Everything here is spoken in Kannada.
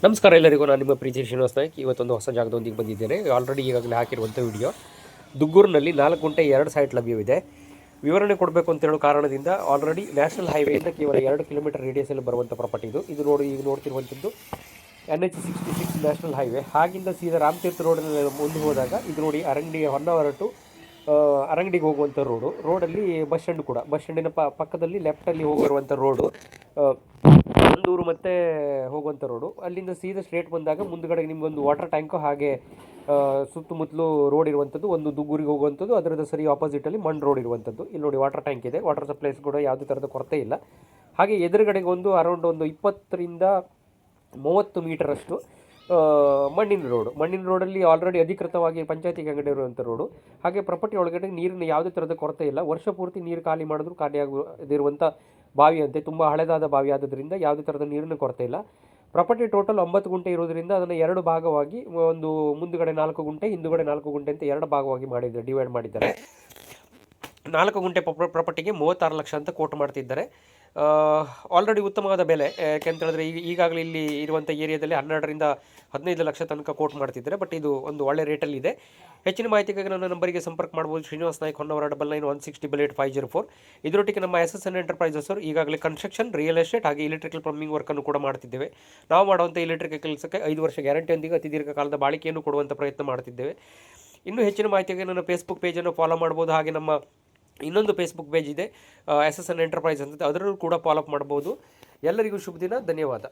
ನಮಸ್ಕಾರ ಎಲ್ಲರಿಗೂ, ನಾನು ನಿಮ್ಮ ಪ್ರೀತಿ ಶ್ರೀನಿವಾಸ್ ನಾಯ್ಕ್. ಇವತ್ತೊಂದು ಹೊಸ ಜಾಗದೊಂದಿಗೆ ಬಂದಿದ್ದೇನೆ. ಆಲ್ರೆಡಿ ಈಗಾಗಲೇ ಹಾಕಿರುವಂಥ ವಿಡಿಯೋ ದುಗ್ಗೂರಿನಲ್ಲಿ ನಾಲ್ಕು ಗುಂಟೆ ಎರಡು ಸೈಟ್ ಲಭ್ಯವಿದೆ. ವಿವರಣೆ ಕೊಡಬೇಕು ಅಂತ ಹೇಳೋ ಕಾರಣದಿಂದ ಆಲ್ರೆಡಿ ನ್ಯಾಷನಲ್ ಹೈವೇಯಿಂದ ಕೇವಲ ಎರಡು ಕಿಲೋಮೀಟರ್ ರೇಡಿಯಸಲ್ಲಿ ಬರುವಂಥ ಪ್ರಾಪರ್ಟಿ ಇದು. ಇದು ನೋಡಿ, ಈಗ ನೋಡ್ತಿರುವಂಥದ್ದು N H sixty six national highway ಹಾಗಿಂದ ಸೀದಾ ರಾಮತೀರ್ಥ ರೋಡಿನಲ್ಲಿ ಮುಂದೆ ಹೋದಾಗ ಇದು ನೋಡಿ ಅರಂಗಡಿ ಹೊನ್ನಾವರ ಟು ಅರಂಗಡಿಗೆ ಹೋಗುವಂಥ ರೋಡು ರೋಡಲ್ಲಿ ಬಸ್ ಸ್ಟ್ಯಾಂಡ್ ಕೂಡ. ಬಸ್ ಸ್ಟ್ಯಾಂಡಿನ ಪಕ್ಕದಲ್ಲಿ ಲೆಫ್ಟಲ್ಲಿ ಹೋಗಿರುವಂಥ ರೋಡು ಒಂದೂರು ಮತ್ತೆ ಹೋಗುವಂಥ ರೋಡು ಅಲ್ಲಿಂದ ಸೀದಾ ಸ್ಟ್ರೇಟ್ ಬಂದಾಗ ಮುಂದ್ಗಡೆ ನಿಮ್ಗೊಂದು ವಾಟರ್ ಟ್ಯಾಂಕು ಹಾಗೆ ಸುತ್ತಮುತ್ತಲು ರೋಡ್ ಇರುವಂಥದ್ದು ಒಂದು ದುಗ್ಗೂರಿಗೆ ಹೋಗುವಂಥದ್ದು ಅದರದ ಸರಿ ಆಪೋಸಿಟಲ್ಲಿ ಮಣ್ಣು ರೋಡ್ ಇರುವಂಥದ್ದು ಇಲ್ಲಿ ನೋಡಿ ವಾಟರ್ ಟ್ಯಾಂಕ್ ಇದೆ. ವಾಟರ್ ಸಪ್ಲೈಸ್ ಕೂಡ ಯಾವುದೇ ಥರದ ಕೊರತೆ ಇಲ್ಲ. ಹಾಗೆ ಎದುರುಗಡೆಗೆ ಒಂದು ಅರೌಂಡ್ ಒಂದು ಇಪ್ಪತ್ತರಿಂದ ಮೂವತ್ತು ಮೀಟರಷ್ಟು ಮಣ್ಣಿನ ರೋಡು ಮಣ್ಣಿನ ರೋಡಲ್ಲಿ ಆಲ್ರೆಡಿ ಅಧಿಕೃತವಾಗಿ ಪಂಚಾಯತಿಗೆ ಅಂಗಡಿ ಇರುವಂಥ ರೋಡು ಹಾಗೆ ಪ್ರಾಪರ್ಟಿ ಒಳಗಡೆ ನೀರಿನ ಯಾವುದೇ ಥರದ ಕೊರತೆ ಇಲ್ಲ. ವರ್ಷ ಪೂರ್ತಿ ನೀರು ಖಾಲಿ ಮಾಡಿದ್ರು ಖಾಲಿ ಆಗದಿರುವಂಥ ಬಾವಿ ಅಂತೆ ತುಂಬ ಹಳೆದಾದ ಬಾವಿ ಆದ್ದರಿಂದ ಯಾವುದೇ ಥರದ ನೀರಿನ ಕೊರತೆ ಇಲ್ಲ. ಪ್ರಾಪರ್ಟಿ ಟೋಟಲ್ ಒಂಬತ್ತು ಗುಂಟೆ ಇರೋದರಿಂದ ಅದನ್ನು ಎರಡು ಭಾಗವಾಗಿ, ಒಂದು ಮುಂದುಗಡೆ ನಾಲ್ಕು ಗುಂಟೆ, ಹಿಂದುಗಡೆ ನಾಲ್ಕು ಗುಂಟೆ ಅಂತ ಎರಡು ಭಾಗವಾಗಿ ಮಾಡಿದ್ದಾರೆ ಡಿವೈಡ್ ಮಾಡಿದ್ದಾರೆ. ನಾಲ್ಕು ಗುಂಟೆ ಪ್ರಾಪರ್ಟಿಗೆ ಮೂವತ್ತಾರು ಲಕ್ಷ ಅಂತ ಕೋಟ್ ಮಾಡ್ತಿದ್ದಾರೆ. ಆಲ್ರೆಡಿ ಉತ್ತಮವಾದ ಬೆಲೆ ಯಾಕೆಂತ ಹೇಳಿದ್ರೆ ಈಗ, ಈಗಾಗಲೇ ಇಲ್ಲಿ ಇರುವಂಥ ಏರಿಯಾದಲ್ಲಿ ಹನ್ನೆರಡರಿಂದ ಹದಿನೈದು ಲಕ್ಷ ತನಕ ಕೋಟ್ ಮಾಡ್ತಿದ್ದಾರೆ. ಬಟ್ ಇದು ಒಂದು ಒಳ್ಳೆ ರೇಟಲ್ಲಿ ಇದೆ. ಹೆಚ್ಚಿನ ಮಾಹಿತಿಗಾಗಿ ನನ್ನ ನಂಬರಿಗೆ ಸಂಪರ್ಕ ಮಾಡ್ಬೋದು Srinivas Naik, Honnavar double nine one six double eight five zero four ಇದರೊಟ್ಟಿಗೆ ನಮ್ಮ ಎಸ್ ಎಸ್ ಎನ್ ಎಂಟರ್ಪ್ರೈಸಸ್ ಈಗಾಗಲೇ ಕನ್ಸ್ಟ್ರಕ್ಷನ್ ರಿಯಲ್ ಎಸ್ಟೇಟ್ ಹಾಗೆ ಇಲೆಕ್ಟ್ರಿಕಲ್ ಪ್ಲಂಬಿಂಗ್ ವರ್ಕನ್ನು ಕೂಡ ಮಾಡ್ತಿದ್ದೇವೆ ನಾವು ಮಾಡುವಂಥ ಇಲೆಕ್ಟ್ರಿಕಲ್ ಕೆಲಸಕ್ಕೆ ಐದು ವರ್ಷ ಗ್ಯಾರಂಟಿಯೊಂದಿಗೆ ಅತಿ ದೀರ್ಘಕಾಲದ ಬಾಳಿಕೆಯನ್ನು ಕೊಡುವಂಥ ಪ್ರಯತ್ನ ಮಾಡ್ತಿದ್ದೇವೆ ಇನ್ನೂ ಹೆಚ್ಚಿನ ಮಾಹಿತಿಗೆ ನನ್ನ ಫೇಸ್ಬುಕ್ ಪೇಜನ್ನು ಫಾಲೋ ಮಾಡ್ಬೋದು ಹಾಗೆ ನಮ್ಮ ಇನ್ನೊಂದು ಫೇಸ್ಬುಕ್ ಪೇಜ್ ಇದೆ ಎಸ್ ಎಸ್ ಎನ್ ಎಂಟರ್ಪ್ರೈಸ್ ಅಂತ. ಅದರಲ್ಲೂ ಕೂಡ ಫಾಲೋಅಪ್ ಮಾಡ್ಬೋದು ಎಲ್ಲರಿಗೂ ಶುಭ ದಿನ, ಧನ್ಯವಾದ.